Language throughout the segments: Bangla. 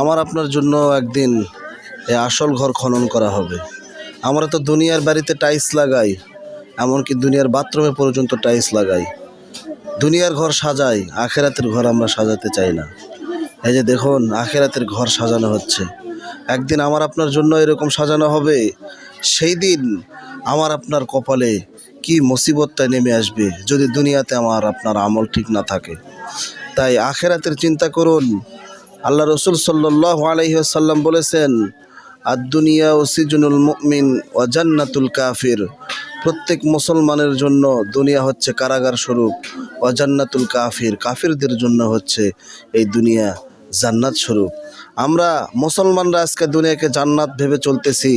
আমার আপনার জন্য একদিন এই আসল ঘর খনন করা হবে। আমরা তো দুনিয়ার বাড়িতে টাইলস লাগাই, এমনকি দুনিয়ার বাথরুমে পর্যন্ত টাইলস লাগাই। দুনিয়ার ঘর সাজাই, আখেরাতের ঘর আমরা সাজাতে চাই না। এই যে দেখুন, আখেরাতের ঘর সাজানো হচ্ছে। একদিন আমার আপনার জন্য এরকম সাজানো হবে, সেই দিন আমার আপনার কপালে কি মুসিবতটা নেমে আসবে, যদি দুনিয়াতে আমার আপনার আমল ঠিক না থাকে। তাই আখেরাতের চিন্তা করুন আল্লাহ রসুল সাল্লাহ আলহিহাসাল্লাম বলেছেন আর দুনিয়া ও সিজনুল মুমিন ও জান্নাতুল কাফির। প্রত্যেক মুসলমানের জন্য দুনিয়া হচ্ছে কারাগার স্বরূপ, ও জান্নাতুল কাফির, কাফিরদের জন্য হচ্ছে এই দুনিয়া জান্নাত স্বরূপ। আমরা মুসলমানরা আজকে দুনিয়াকে জান্নাত ভেবে চলতেছি,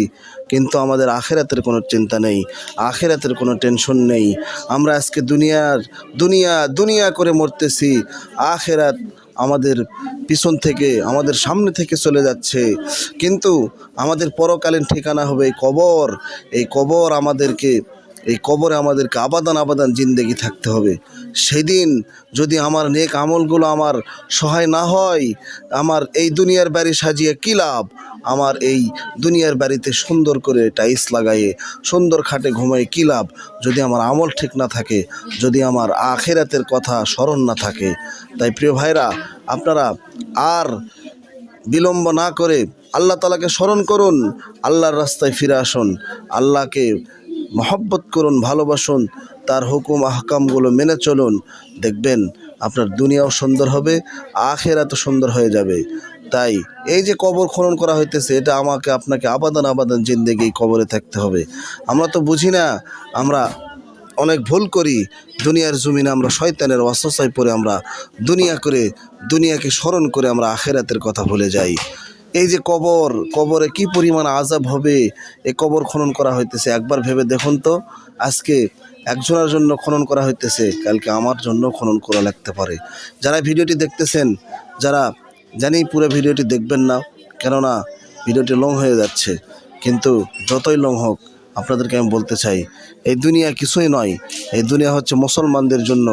কিন্তু আমাদের আখেরাতের কোনো চিন্তা নেই, আখেরাতের কোনো টেনশন নেই। আমরা আজকে দুনিয়ার, দুনিয়া দুনিয়া করে মরতেছি, আখেরাত আমাদের পিছন থেকে, আমাদের সামনে থেকে চলে যাচ্ছে। কিন্তু আমাদের পরকালীন ঠিকানা হবে এই কবর। এই কবর আমাদেরকে এই কবরে আমাদেরকে আবাদান আবাদান জিন্দেগি থাকতে হবে। সেদিন যদি আমার নেক আমলগুলো আমার সহায় না হয়, আমার এই দুনিয়ার বাড়ি সাজিয়ে কী লাভ? আমার এই দুনিয়ার বাড়িতে সুন্দর করে টাইলস লাগাইয়ে, সুন্দর খাটে ঘুমাই কী লাভ? যদি আমার আমল ঠিক না থাকে, যদি আমার আখেরাতের কথা স্মরণ না থাকে। তাই প্রিয় ভাইরা, আপনারা আর বিলম্ব না করে আল্লাহ তালাকে স্মরণ করুন, আল্লাহর রাস্তায় ফিরে আসুন, আল্লাহকে মহব্বত করুন, ভালোবাসুন, তার হুকুম, আহকামগুলো মেনে চলুন। দেখবেন আপনার দুনিয়াও সুন্দর হবে আখের আখেরাতও সুন্দর হয়ে যাবে। তাই এই যে কবর খনন করা হইতেছে, এটা আমাকে, আপনাকে আবাদান আবাদান জিন্দেগি কবরে থাকতে হবে। আমরা তো বুঝি না, আমরা অনেক ভুল করি, দুনিয়ার জমিনে আমরা শয়তানের অসসায় পরে আমরা দুনিয়া করে, দুনিয়াকে স্মরণ করে আমরা আখেরাতের কথা ভুলে যাই। এই যে কবর, কবরে কি পরিমাণ আজাব হবে? এই কবর খনন করা হইতেছে। একবার ভেবে দেখুন তো, আজকে একজনের জন্য খনন করা হইতেছে, কালকে আমার জন্য খনন করা লাগতে পারে। যারা ভিডিওটি দেখতেছেন, যারা জানি পুরো ভিডিওটি দেখবেন না, কেননা ভিডিওটি লং হয়ে যাচ্ছে, কিন্তু যতই লং হোক, আপনাদেরকে আমি বলতে চাই, এই দুনিয়া কিছুই নয়, এই দুনিয়া হচ্ছে মুসলমানদের জন্য,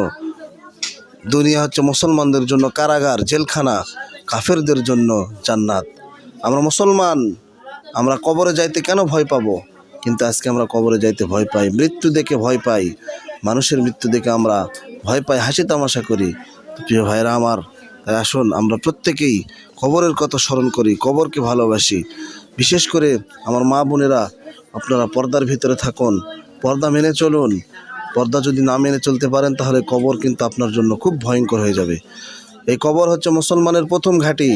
দুনিয়া হচ্ছে মুসলমানদের জন্য কারাগার, জেলখানা, কাফেরদের জন্য জান্নাত। আমরা মুসলমান, আমরা কবরে যাইতে কেন ভয় পাবো? কিন্তু আজকে আমরা কবরে যাইতে ভয় পাই, মৃত্যু দেখে ভয় পাই, মানুষের মৃত্যু দেখে আমরা ভয় পাই, হাসি তামাশা করি। প্রিয় ভাইরা আমার, তাই আসুন, আমরা প্রত্যেকেই কবরের কথা স্মরণ করি, কবরকে ভালোবাসি। বিশেষ করে আমার মা বোনেরা, আপনারা পর্দার ভিতরে থাকুন, পর্দা মেনে চলুন। পর্দা যদি না মেনে চলতে পারেন, তাহলে কবর কিন্তু আপনার জন্য খুব ভয়ঙ্কর হয়ে যাবে। এই কবর হচ্ছে মুসলমানের প্রথম ঘাঁটি।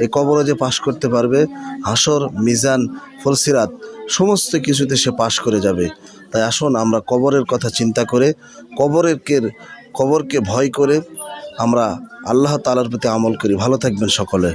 এই কবরে যে পাশ করতে পারবে, হাসর, মিজান, ফলসিরাত, সমস্ত কিছুতে সে পাশ করে যাবে। তাই আসুন আমরা কবরের কথা চিন্তা করে কবরের কবরকে ভয় করে আমরা আল্লাহ তালার প্রতি আমল করি। ভালো থাকবেন সকলে।